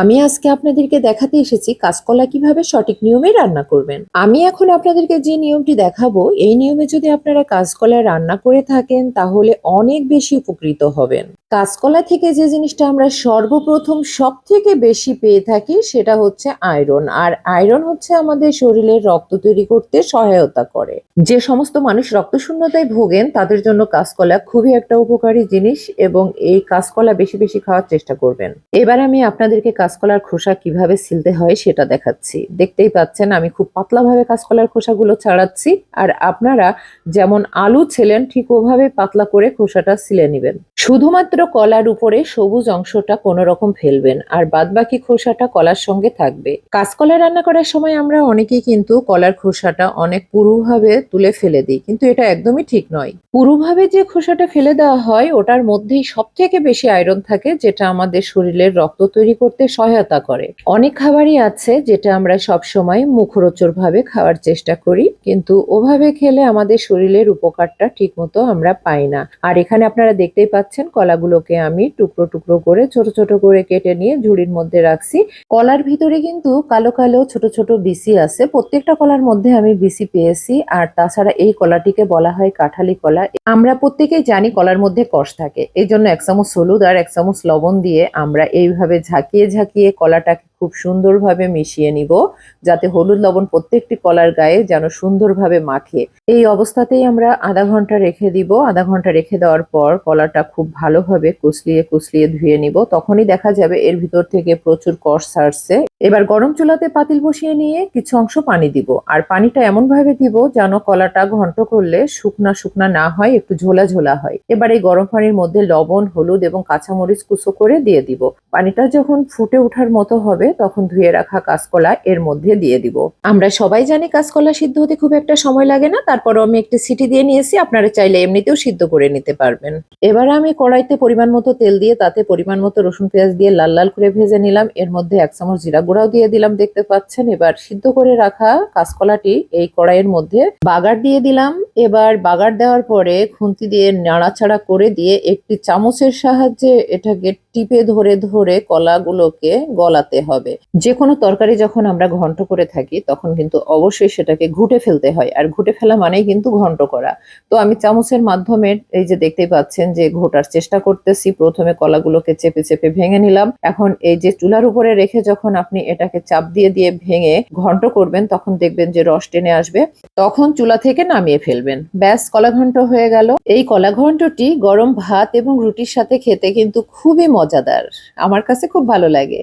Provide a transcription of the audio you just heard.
আমি আজকে আপনাদেরকে দেখাতে এসেছি কাঁচকলা কীভাবে সঠিক নিয়মে রান্না করবেন। আমি এখন আপনাদেরকে যে নিয়মটি দেখাবো, এই নিয়মে যদি আপনারা কাঁচকলা রান্না করে থাকেন, তাহলে অনেক বেশি উপকৃত হবেন। কাঁচকলা থেকে যে জিনিসটা আমরা সর্বপ্রথম সব থেকে বেশি পেয়ে থাকি, সেটা হচ্ছে আয়রন। আর আয়রন হচ্ছে আমাদের শরীরের রক্ত তৈরি করতে সহায়তা করে। যে সমস্ত মানুষ রক্তশূন্যতায় ভোগেন, তাদের জন্য কাঁচকলা খুবই একটা উপকারী জিনিস এবং এই কাঁচকলা বেশি বেশি খাওয়ার চেষ্টা করবেন। এবার আমি আপনাদেরকে কাঁচকলার খোসা কীভাবে সিলতে হয় সেটা দেখাচ্ছি। দেখতেই পাচ্ছেন, আমি খুব পাতলাভাবে কাঁচকলার খোসাগুলো ছাড়াচ্ছি। আর আপনারা যেমন আলু ছেলেন, ঠিক ওভাবে পাতলা করে খোসাটা সিলে নেবেন। শুধুমাত্র কলার উপরে সবুজ অংশটা কোনো রকম ফেলবেন আর বাদবাকি খোসাটা কলার সঙ্গে থাকবে। কাঁচকলা রান্না করার সময় আমরা অনেকেই কিন্তু কলার খোসাটা অনেক পুরুভাবে তুলে ফেলে দিই, কিন্তু এটা একদমই ঠিক নয়। পুরুভাবে যে খোসাটা ফেলে দেওয়া হয়, ওটার মধ্যেই সব থেকে বেশি আয়রন থাকে, যেটা আমাদের শরীরের রক্ত তৈরি করতে সহায়তা করে। অনেক খাবারই আছে যেটা আমরা সব সময় মুখরোচর ভাবে খাওয়ার চেষ্টা করি, কিন্তু ওভাবে খেলে আমাদের শরীরের উপকারটা ঠিক মতো আমরা পাই না। আর এখানে আপনারা দেখতেই পাচ্ছেন কলাগুলোকে আমি টুকরো টুকরো করে ছোট ছোট করে কেটে নিয়ে ঝুড়ির মধ্যে রাখছি। কলার ভিতরে কিন্তু কালো কালো ছোট ছোট বিসি আছে। প্রত্যেকটা কলার মধ্যে আমি বিসি পেয়েছি। আর তাছাড়া এই কলাটিকে বলা হয় কাঁঠালি কলা। আমরা প্রত্যেকেই জানি কলার মধ্যে কষ থাকে। এই জন্য এক চামচ হলুদ আর এক চামচ লবণ দিয়ে আমরা এইভাবে ঝাঁকিয়ে ঝাঁকিয়ে কলাটাকে খুব সুন্দরভাবে মিশিয়ে নিব, যাতে হলুদ লবণ প্রত্যেকটি কলার গায়ে যেন সুন্দরভাবে মাখে। এই অবস্থাতেই আমরা আধা ঘণ্টা রেখে দিব। আধা ঘণ্টা রেখে দেওয়ার পর কলাটা খুব ভালোভাবে কুচলিয়ে কুচলিয়ে ধুয়ে নিব। তখনই দেখা যাবে এর ভিতর থেকে প্রচুর কষ ছাড়ছে। এবার গরম চুলাতে পাতিল বসিয়ে নিয়ে কিছু অংশ পানি দিব। আর পানিটা এমন ভাবে দিব যেন কলাটা ঘন্ট করলে শুকনা শুকনা না হয়, একটু ঝোলা ঝোলা হয়। এবার এই গরম পানির মধ্যে লবণ, হলুদ এবং কাঁচামরিচ কুচো করে দিয়ে দিব। পানিটা যখন ফুটে ওঠার মতো হবে তখন ধুয়ে রাখা কাঁচকলা এর মধ্যে দিয়ে দিব। আমরা সবাই জানি কাঁচকলা সিদ্ধ হতে খুব একটা সময় লাগে না তারপর আমি একটি সিটি দিয়ে নিয়েছি, আপনারা চাইলে এমনিতেও সিদ্ধ করে নিতে পারবেন। এবার আমি কড়াইতে পরিমাণ মতো তেল দিয়ে তাতে পরিমাণ মতো রসুন, পেঁয়াজ দিয়ে লাল লাল করে ভেজে নিলাম। এর মধ্যে এক চামচ জিরা গুঁড়াও দিয়ে দিলাম, দেখতে পাচ্ছেন। এবার সিদ্ধ করে রাখা কাঁচকলাটি এই কড়াইয়ের মধ্যে বাগার দিয়ে দিলাম। এবার বাগার দেওয়ার পরে খুন্তি দিয়ে নাড়াচাড়া করে দিয়ে একটি চামচের সাহায্যে এটাকে টিপে ধরে ধরে কলাগুলোকে গলাতে হবে। যে কোনো তরকারি যখন আমরা ঘন্ট করে থাকি, তখন কিন্তু অবশ্যই সেটাকে ঘুটে ফেলতে হয়। আর ঘুটে ফেলা মানেই কিন্তু ঘন্ট করা। তো আমি চামচের মাধ্যমে এই যে দেখতেই পাচ্ছেন যে ঘোটার চেষ্টা করতেছি। প্রথমে কলাগুলোকে চেপে চেপে ভেঙে নিলাম। এখন এই যে চুলার উপরে রেখে যখন আপনি এটাকে চাপ দিয়ে দিয়ে ভেঙে ঘন্ট করবেন, তখন দেখবেন যে রস টেনে আসবে। তখন চুলা থেকে নামিয়ে ফেলবেন। ব্যাস কলা ঘন্ট হয়ে গেল। এই কলা ঘন্টটি গরম ভাত এবং রুটির সাথে খেতে কিন্তু খুবই মজাদার। আমার কাছে খুব ভালো লাগে।